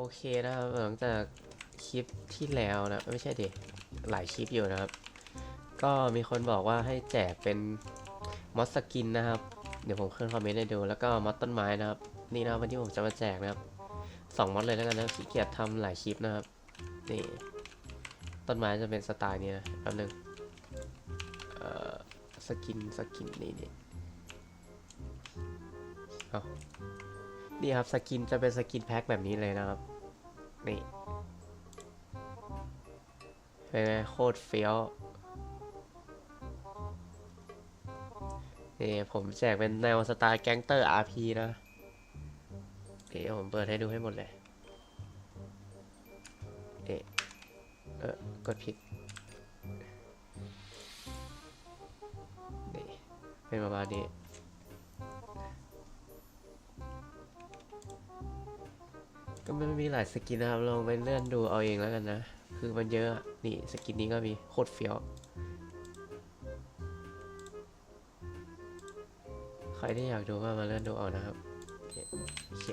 โอเคนะครับหลังจากคลิปที่แล้วนะไม่ใช่ด็กหลายคลิปอยู่นะครับ ก็มีคนบอกว่าให้แจกเป็นมอสสกินนะครับเดี๋ยวผมขึ้นคอมเมนต์ให้ดูแล้วก็มอสต้นไม้นะครับนี่นะวันที่ผมจะมาแจกนะครับสองมอสเลยแล้วกันนะขี้เกียจทำหลายคลิปนะครับนี่ต้นไม้จะเป็นสไตล์นี้นะแป๊บนึงเอ่อสกินสกินนี่นี่เอา นี่ครับสกินจะเป็นสกินแพ็คแบบนี้เลยนะครับ นี่เป็นไงโคตรเฟี้ยวนี่ผมแจกเป็นแนวสไตล์แก๊งเตอร์ RP นะเดี๋ยวผมเปิดให้ดูให้หมดเลยเอะเออกดผิดนี่เป็นประมาณนี้ ก็ไม่มีหลายสกินนะครับลองไปเลื่อนดูเอาเองแล้วกันนะ คือมันเยอะนี่สกินนี้ก็มีโคตรเฟี้ยวใครที่อยากดูก็มาเลื่อนดูเอานะครับโอเคโอเค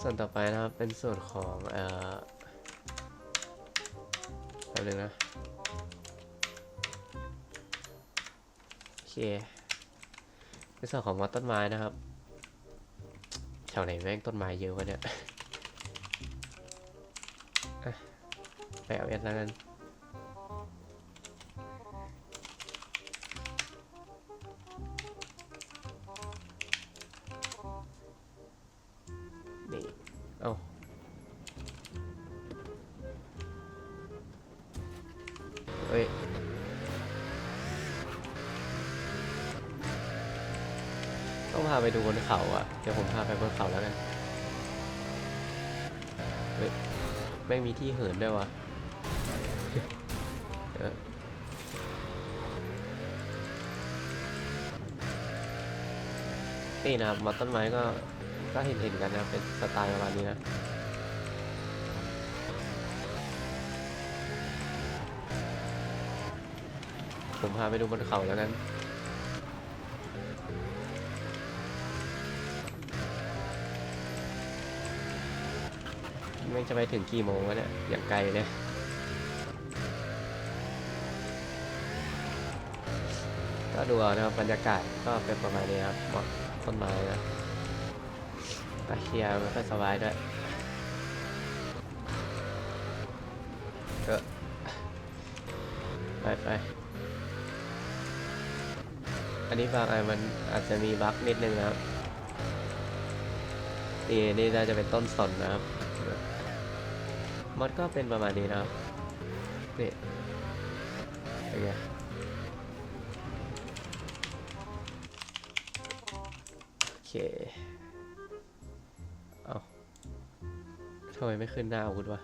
ส่วนต่อไปนะครับเป็นส่วนของเอ่อแป๊บนึงนะโอเคเป็นส่วนของมอต้นไม้นะครับ แถวไหนแม่งต้นไม้เยอะวะเนี่ยไปเอาเอสแล้วกันนี่ เอาาไปดูบนเขาอะ เดี๋ยวผมพาไปบนเขาแล้วกัน เฮ้ยแม่งมีที่เหินด้วยวะนี่นะครับมอต้นไม้ก็ก็เห็นเห็นกันนะเป็นสไตล์ประมาณนี้นะผมพาไปดูบนเขาแล้วกัน ม่งจะไปถึงกี่โมงวะเนี่ย อย่างไกลเลยก็ดูเอานะครับบรรยากาศก็เป็นประมาณนี้ครับเหมาะต้นไม้นะก็เคียร์ไม่ค่อยสบายด้วยก็ไปไปอันนี้บางอันมันอาจจะมีบั๊กนิดนึงนะครับนี่นี่น่าจะเป็นต้นสนนะครับ มอดก็เป็นประมาณนี้นะครับนี่เป็นไงโอเคเอาทำไมไม่ขึ้นหน้าอาวุธวะ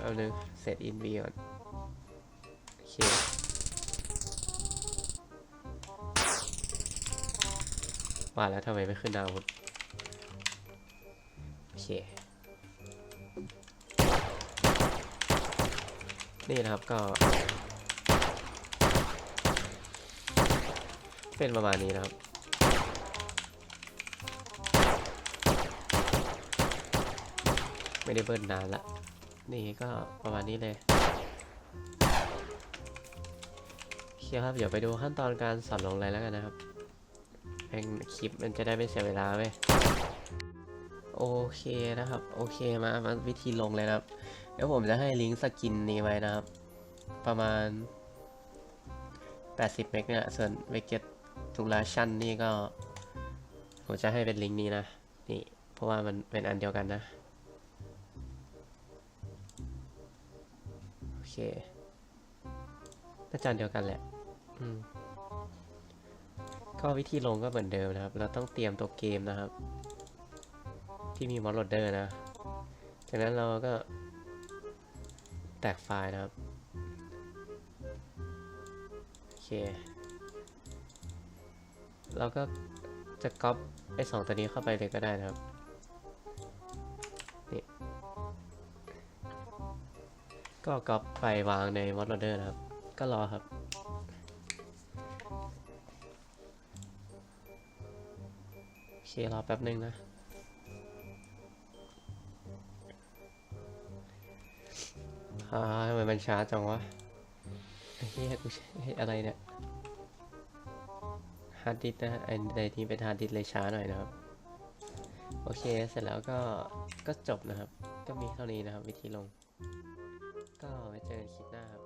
เอาหนึ่งเสร็จอินวีก่อนโอเค ว่าแล้วทำไมไม่ขึ้นดาวน์โอเค นี่นะครับก็ เป็นประมาณนี้นะครับไม่ได้เบิ้ลนานละ นี่ก็ประมาณนี้เลยโอเคครับ เดี๋ยวไปดูขั้นตอนการสอนลงเลยแล้วกันนะครับ แม่งคลิปมันจะได้ไม่เสียเวลาเว้ยโอเคนะครับ โอเคมามาวิธีลงเลยนะครับ เดี๋ยวผมจะให้ลิงก์สกินนี้ไว้นะครับ ประมาณ 80 เมกเนี่ยส่วนเวกเก็ตทุกลาชั่นนี่ก็ ผมจะให้เป็นลิงก์นี้นะ นี่ เพราะว่ามันเป็นอันเดียวกันนะ โอเคน่าจะอันเดียวกันแหละ อืม ก็วิธีลงก็เหมือนเดิมนะครับ เราต้องเตรียมตัวเกมนะครับ ที่มีมอดโหลดเดอร์นะ จากนั้นเราก็แตกไฟล์นะครับ โอเค เราก็จะก๊อปไอ้สองตัวนี้เข้าไปเลยก็ได้นะครับ นี่ ก็ก๊อปไปวางในมอดโ o เดอร์นะครับ ก็รอครับ รอแป๊บหนึ่งนะ อ่าทำไมมันช้าจังวะไอ้เหี้ยกูใช้อะไรเนี่ยฮาร์ดดิสนะไอ้ในนี้เป็นฮาร์ดดิสเลยช้าหน่อยนะครับ โอเค เสร็จแล้วก็ ก็จบนะครับ ก็มีเท่านี้นะครับ วิธีลง ก็ไว้เจอกันคลิปหน้าครับ